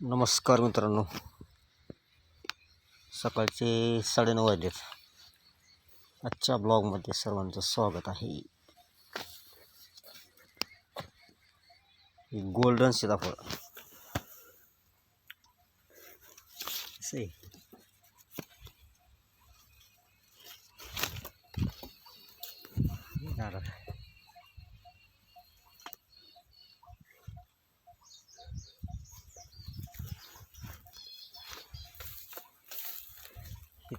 नमस्कार मित्रांनो. सकाळचे साडेनऊ वाजलेत. आजच्या ब्लॉगमध्ये सर्वांचं स्वागत आहे. गोल्डन सीताफळ.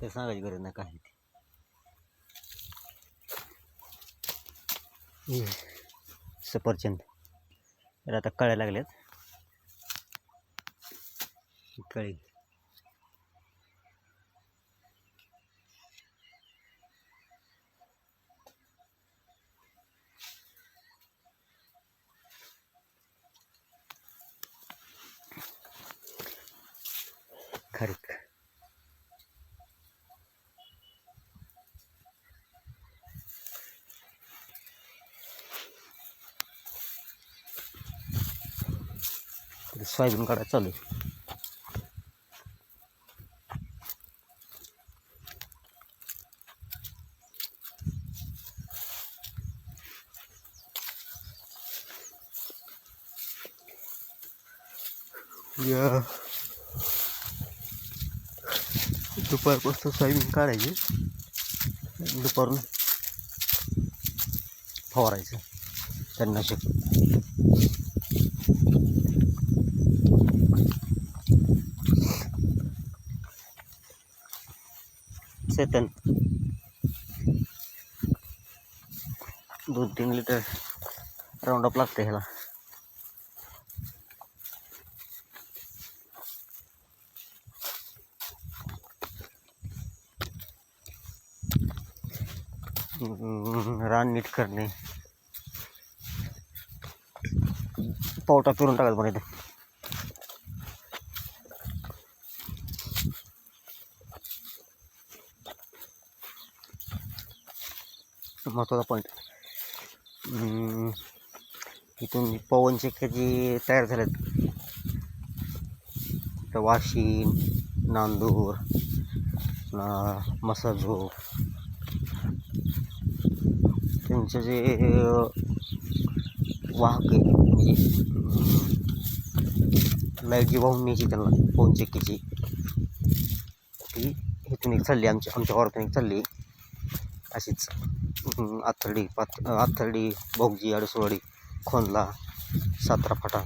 तिथे सांगायची गरज नाही काही हे सफरचंद. तर आता कळ्या लागल्यात. ही कळी. खारीक तर सोयाबीन काढायला चालू आहे. या. दुपारपासून सोयाबीन काढायची. दुपारून फवारायचं. तणनाशक येतं दोन तीन लिटर राऊंडअप लागते ह्याला. रान नीट करणे. पावटा फिरून टाकायचं पण इथे. महत्त्वाचा पॉईंट इथून पवन चक्क्या जी तयार झाल्यात तर वाशिम नांदूर मसाजो. त्यांचं जे वाहक आहे म्हणजे लाइट जी वाहून न्यायची त्यांना पवनचक्कीची ती इथून एक चालली आमच्या आमच्या वावरातून एक चालली. अशीच. आथर्डी पात आथर्डी भोगजी अडसवाडी खोनला सातारा फाटा.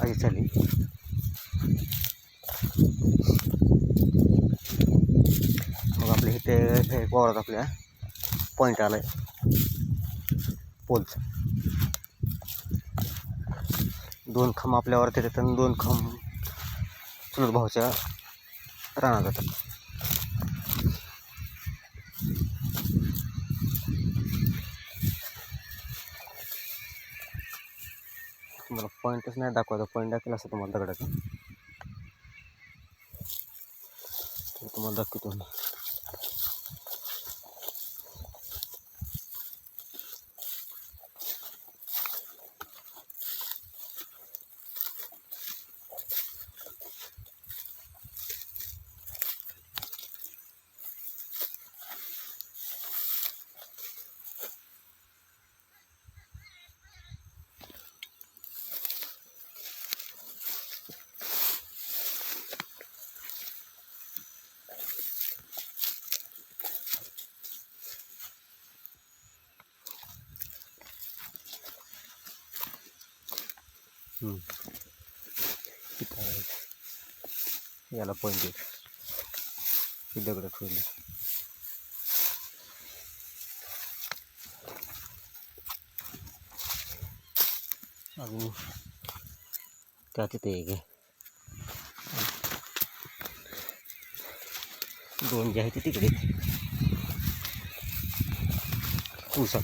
अशी चालली. मग आपल्या इथे हे वावरात आपल्या पॉईंट आला आहे पोलचा. दोन खांब आपल्यावर येतात आणि दोन खांब चुलत भाऊच्या रानात जातात. तुम्हाला पॉईंटच नाही दाखवायचा पॉईंट दाखवला असं तुम्हाला दगडाचा. तुम्हाला दाखवतो. याला पॉईंट एक ही दगड ठेवली अजून त्या तिथे एक. दोन जे आहे ते तिकडे ऊसात.